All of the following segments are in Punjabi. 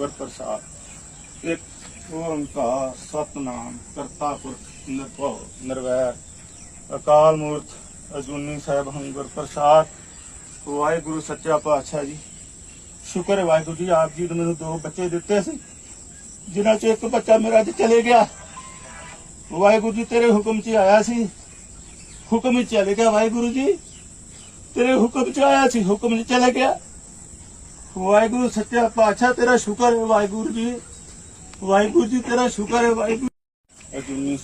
ਗੁਰ ਪ੍ਰਸਾਦ, ਇੱਕ ਓੰਕਾਰ ਸਤਨਾਮ ਕਰਤਾ ਪੁਰਖ ਨਿਰਭਉ, ਨਿਰਵੈਰ। ਅਕਾਲ ਮੂਰਤ ਅਜੂਨੀ ਸਾਹਿਬ ਹਮ ਪ੍ਰਸਾਦ, ਵਾਹਿਗੁਰੂ ਸੱਚਾ ਪਾਤਸ਼ਾਹ ਜੀ। ਸ਼ੁਕਰ ਹੈ ਵਾਹਿਗੁਰੂ ਜੀ, ਆਪ ਜੀ ਨੇ ਮੈਨੂੰ ਦੋ ਬੱਚੇ ਦਿੱਤੇ ਸੀ, ਜਿਨ੍ਹਾਂ ਚ ਇੱਕ ਬੱਚਾ ਮੇਰਾ ਅੱਜ ਚਲੇ ਗਿਆ। ਵਾਹਿਗੁਰੂ ਜੀ, ਤੇਰੇ ਹੁਕਮ 'ਚ ਆਇਆ ਸੀ। ਹੁਕਮ ਵਿੱਚ ਚਲੇ ਗਿਆ ਵਾਹਿਗੁਰੂ ਜੀ। ਤੇਰੇ ਹੁਕਮ 'ਚ ਆਇਆ ਸੀ, ਹੁਕਮ 'ਚ ਚਲੇ ਗਿਆ। ਵਾਹਿਗੁਰੂ ਸੱਚਾ ਪਾਤਸ਼ਾਹ, ਤੇਰਾ ਸ਼ੁਕਰ ਹੈ ਵਾਹਿਗੁਰੂ ਜੀ। ਵਾਹਿਗੁਰੂ ਜੀ, ਤੇਰਾ ਸ਼ੁਕਰ ਹੈ ਵਾਹਿਗੁਰੂ ਅਜੂਨੀ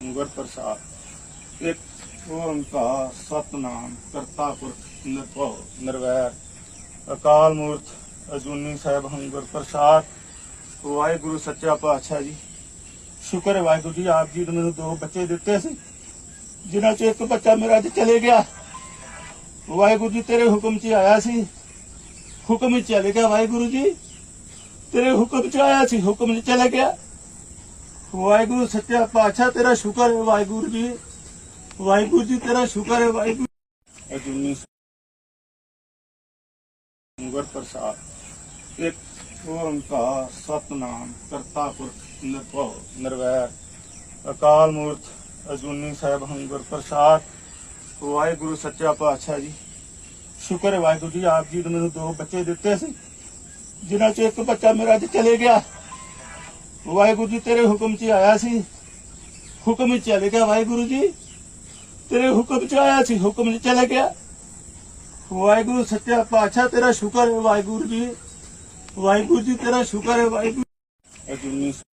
ਗੁਰ ਪ੍ਰਸਾਦ। ਇੱਕ ਓੰਕਾਰ ਸਤਨਾਮ ਕਰਤਾ ਪੁਰਖ ਨਿਰਭਉ, ਨਿਰਵੈਰ। ਅਕਾਲ ਮੂਰਤ ਅਜੂਨੀ ਸਾਹਿਬ ਹਮ ਪ੍ਰਸਾਦ। ਵਾਹਿਗੁਰੂ ਸੱਚਾ ਪਾਤਸ਼ਾਹ ਜੀ। ਸ਼ੁਕਰ ਹੈ ਵਾਹਿਗੁਰੂ ਜੀ, ਆਪ ਜੀ ਨੇ ਮੈਨੂੰ ਦੋ ਬੱਚੇ ਦਿੱਤੇ ਸੀ। ਜਿਨ੍ਹਾਂ ਚ ਇੱਕ ਬੱਚਾ ਮੇਰਾ ਅੱਜ ਚਲੇ ਗਿਆ। ਵਾਹਿਗੁਰੂ ਜੀ, ਤੇਰੇ ਹੁਕਮ 'ਚ ਹੀ ਆਇਆ ਸੀ। ਹੁਕਮ ਵਿੱਚ ਚਲੇ ਗਿਆ ਵਾਹਿਗੁਰੂ ਜੀ। ਤੇਰੇ ਹੁਕਮ 'ਚ ਆਇਆ ਸੀ, ਹੁਕਮ 'ਚ ਚਲੇ ਗਿਆ। ਵਾਹਿਗੁਰੂ ਸੱਚਾ ਪਾਤਸ਼ਾਹ, ਤੇਰਾ ਸ਼ੁਕਰ ਹੈ ਵਾਹਿਗੁਰੂ ਜੀ। ਵਾਹਿਗੁਰੂ ਜੀ, ਤੇਰਾ ਸ਼ੁਕਰ ਹੈ ਵਾਹਿਗੁਰੂ ਅਜੂਨੀ ਗੁਰ ਪ੍ਰਸਾਦ। ਇੱਕ ਓੰਕਾਰ ਸਤਨਾਮ, ਕਰਤਾ ਪੁਰਖ, ਨਿਰਭਉ, ਨਿਰਵੈਰ। ਅਕਾਲ ਮੂਰਤ ਅਜੂਨੀ ਸਾਹਿਬ ਹਮ ਪ੍ਰਸਾਦ। ਵਾਹਿਗੁਰੂ ਸੱਚਾ ਪਾਤਸ਼ਾਹ ਜੀ। ਸ਼ੁਕਰ ਹੈ ਵਾਹਿਗੁਰੂ ਜੀ, ਆਪ ਜੀ ਨੇ ਮੈਨੂੰ ਦੋ ਬੱਚੇ ਦਿੱਤੇ ਸੀ, ਜਿਨ੍ਹਾਂ ਚ ਇੱਕ ਬੱਚਾ ਮੇਰਾ ਅੱਜ ਚਲੇ ਗਿਆ। ਵਾਹਿਗੁਰੂ ਜੀ, ਤੇਰੇ ਹੁਕਮ 'ਚ ਆਇਆ ਸੀ। ਹੁਕਮ ਵਿੱਚ ਚਲੇ ਗਿਆ ਵਾਹਿਗੁਰੂ ਜੀ। ਤੇਰੇ ਹੁਕਮ 'ਚ ਆਇਆ ਸੀ, ਹੁਕਮ 'ਚ ਚਲੇ ਗਿਆ। ਵਾਹਿਗੁਰੂ, ਸੱਚਾ ਪਾਤਸ਼ਾਹ, ਤੇਰਾ ਸ਼ੁਕਰ ਹੈ ਵਾਹਿਗੁਰੂ ਜੀ। ਵਾਹਿਗੁਰੂ ਜੀ, ਤੇਰਾ ਸ਼ੁਕਰ ਹੈ ਵਾਹਿਗੁਰੂ